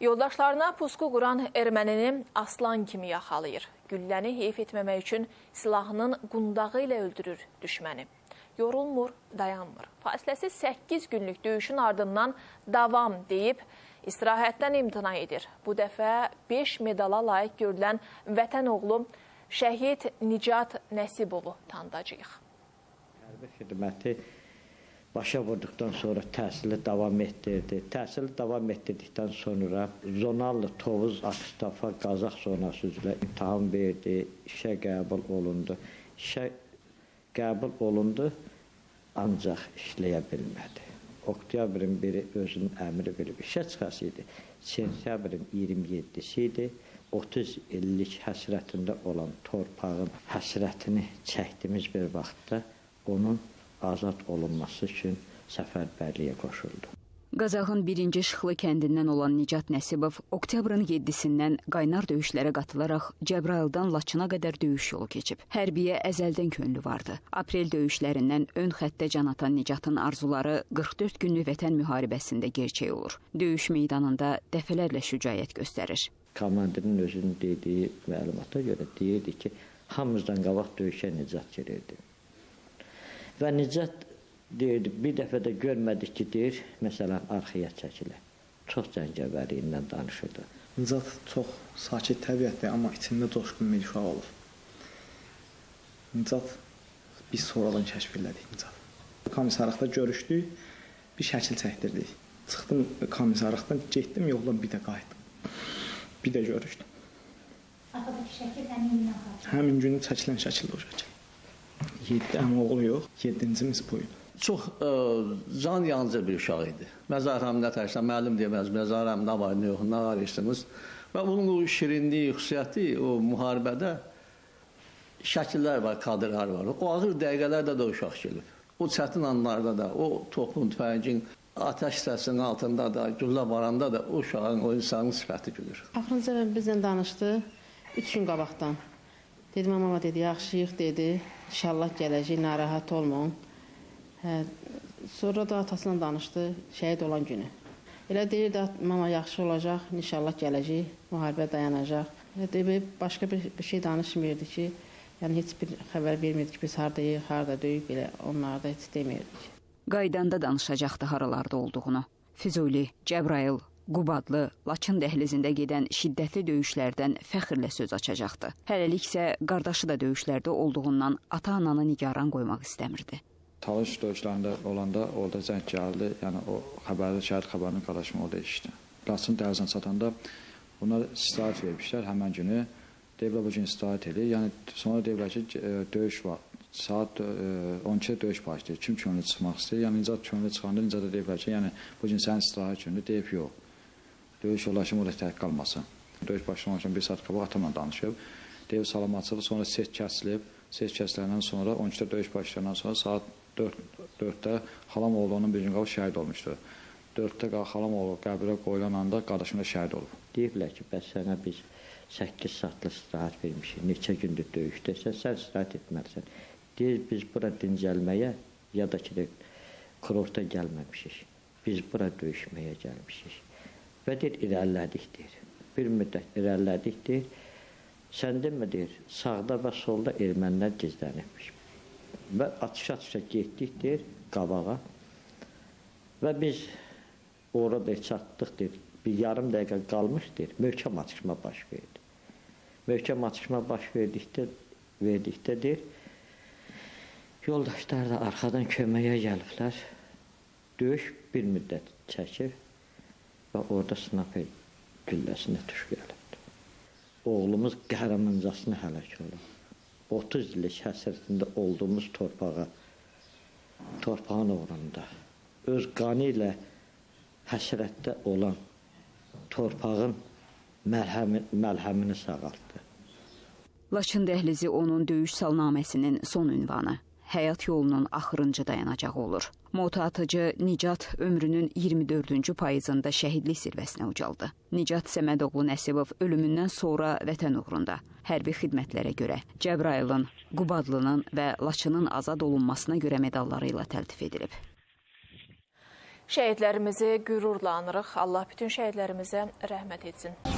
Yoldaşlarına pusqu quran ermənini aslan kimi yaxalayır. Gülləni heyf etməmək üçün silahının qundağı ilə öldürür düşməni. Yorulmur, dayanmır. Fasiləsiz 8 günlük döyüşün ardından davam deyib istirahətdən imtina edir. Bu dəfə 5 medala layiq görülən vətən oğlu şəhid Nicat Nəsibovu tanıdacağıq. Hərbi xidməti başa vurduqdan sonra təhsili davam etdirdi. Təhsili davam etdirdikdən sonra zonal Tovuz Akstafa Qazax zonası üzrə imtahan verdi, işə qəbul olundu. İşə qəbul olundu, ancaq işləyə bilmədi. Oktyabrın biri özünün əmri verib işə çıxası idi. Sentyabrın 27-si idi. 30 illik həsrətində olan torpağın həsrətini çəkdiyimiz bir vaxtda onun azad olunması üçün səfərbərliyə qoşuldu. Qazaxın birinci Şıxlı kəndindən olan Nicat Nəsibov oktyabrın 7-sindən qaynar döyüşlərə qatılaraq Cəbrayıldan Laçına qədər döyüş yolu keçib. Hərbiyə əzəldən könlü vardı. Aprel döyüşlərindən ön xəttə can atan Nicatın arzuları 44 günlük vətən müharibəsində gerçək olur. Döyüş meydanında dəfələrlə şücaət göstərir. Komandirin özünün dediyi məlumata görə deyirdi ki, hamımızdan qabaq döyüşə Nicat girirdi. Və Nicat deyirdi, bir dəfə də görmədik ki, deyir, məsələn, arxaya çəkilir. Çox cəngəvəriyindən danışırdı. Nicat çox sakit təbiətli, amma içində coşqun bir uşaq olur. Nicat biz sonradan kəşf elədik Nicat. Komissarlıqda görüşdük, bir şəkil çəkdirdik. Çıxdım komissarlıqdan, getdim yoldan bir də qayıtdım. Bir də görüşdüm. Arxadakı şəkil həmin gün. Həmin gün çəkilən şəkildə o şəkil. 7 əmi oğlu yox, 7-cimiz bu idi. Çox ə, can yanıcı bir uşaq idi. Məzarəm nə tərsən, müəllim deməz, məzarəm nə var, nə yox, nə arayırsınız. Və bunun o şirinliyi, xüsusiyyəti o müharibədə şəkillər var, kadrlar var. O ağır dəqiqələrdə də uşaq gəlib. O çətin anlarda da, o topun, tüfəngin atəş səsinin altında da, güllə varanda da o uşağın, o insanın sifəti gülür. Axırıncı dəfə bizlə danışdı 3 gün qabaqdan. Dedim, mama dedi, yaxşıyıq dedi. İnşallah gələcək, narahat olmayın. Hə, sonra da atasıyla danışdı şəhid olan günü. Elə deyirdi, mama yaxşı olacaq, inşallah gələcək, müharibə dayanacaq. Elə deyib, başqa bir, bir şey danışmırdı ki, yəni heç bir xəbər vermirdi ki, biz hardayıq, harda döyük, belə onlarda heç demirdik. Qaydanda danışacaqdı haralarda olduğunu. Füzuli, Cəbrayıl, Qubadlı, Laçın dəhlizində gedən şiddətli döyüşlərdən fəxrlə söz açacaqdı. Hələlik isə qardaşı da döyüşlərdə olduğundan ata-ananı nigaran qoymaq istəmirdi. Talış döyüşlərində olanda orada zəng gəldi. Yəni o xəbəri, şəhid xəbərini qardaşım orada eşitdi. Laçın dəhlizinə çatanda bunlar istirahət vermişlər həmən günü. Deyiblər bu gün istirahət edir. Yəni sonra deyiblər ki, e, döyüş var. Saat 12-də döyüş başlayır. Kim könüllü çıxmaq istəyir? Yəni Nicat könüllü çıxanda Nicat da deyiblər ki, yəni bu gün sənin istirahət günü deyib yox. Döyüş yoldaşım orada tək qalmasın. Döyüş başlamamışdan bir saat qabaq atamla danışıb. Deyib salamatçılıq, sonra ses kəsilib. Ses kəsiləndən sonra 12-də döyüş başlayandan sonra saat 4 4-də Xalamoğlu onun bir gün qabaq şəhid olmuşdu. 4-də Xalamoğlu qəbrə qoyulan anda qardaşım da şəhid olub. Deyiblər ki, bəs sənə biz 8 saatlıq istirahət vermişik. Neçə gündür döyüşdəsən, sən istirahət etməlisən. Deyir, biz bura dincəlməyə ya da ki, kurorta gəlməmişik. Biz bura döyüşməyə gəlmişik. Və deyir, irəlilədik, deyir. Bir müddət irəlilədik, deyir. Sən demə, deyir, sağda və solda ermənilər gizlənibmiş. Və atışa-atışa getdik, deyir, qabağa. Və biz orada çatdıq, deyir, bir yarım dəqiqə qalmış, deyir, möhkəm atışma baş verdi. Möhkəm atışma baş verdikdə, verdikdə, deyir, yoldaşlar da arxadan köməyə gəliblər. Döyüş bir müddət çəkir və orada snaper gülləsinə tuş gəlibdir. Oğlumuz qəhrəmancasına həlak olub. 30 illik həsrətində olduğumuz torpağa, torpağın uğrunda öz qanı ilə həsrətdə olan torpağın məlhəmi, məlhəmini sağaltdı. Laçın dəhlizi onun döyüş salnaməsinin son ünvanı həyat yolunun axırıncı dayanacağı olur. Mota atıcı Nicat ömrünün 24-cü payızında şəhidlik zirvəsinə ucaldı. Nicat Səmədoğlu Nəsibov ölümündən sonra vətən uğrunda hərbi xidmətlərə görə Cəbrayılın, Qubadlının və Laçının azad olunmasına görə medalları ilə təltif edilib. Şəhidlərimizi qürurla anırıq. Allah bütün şəhidlərimizə rəhmət etsin.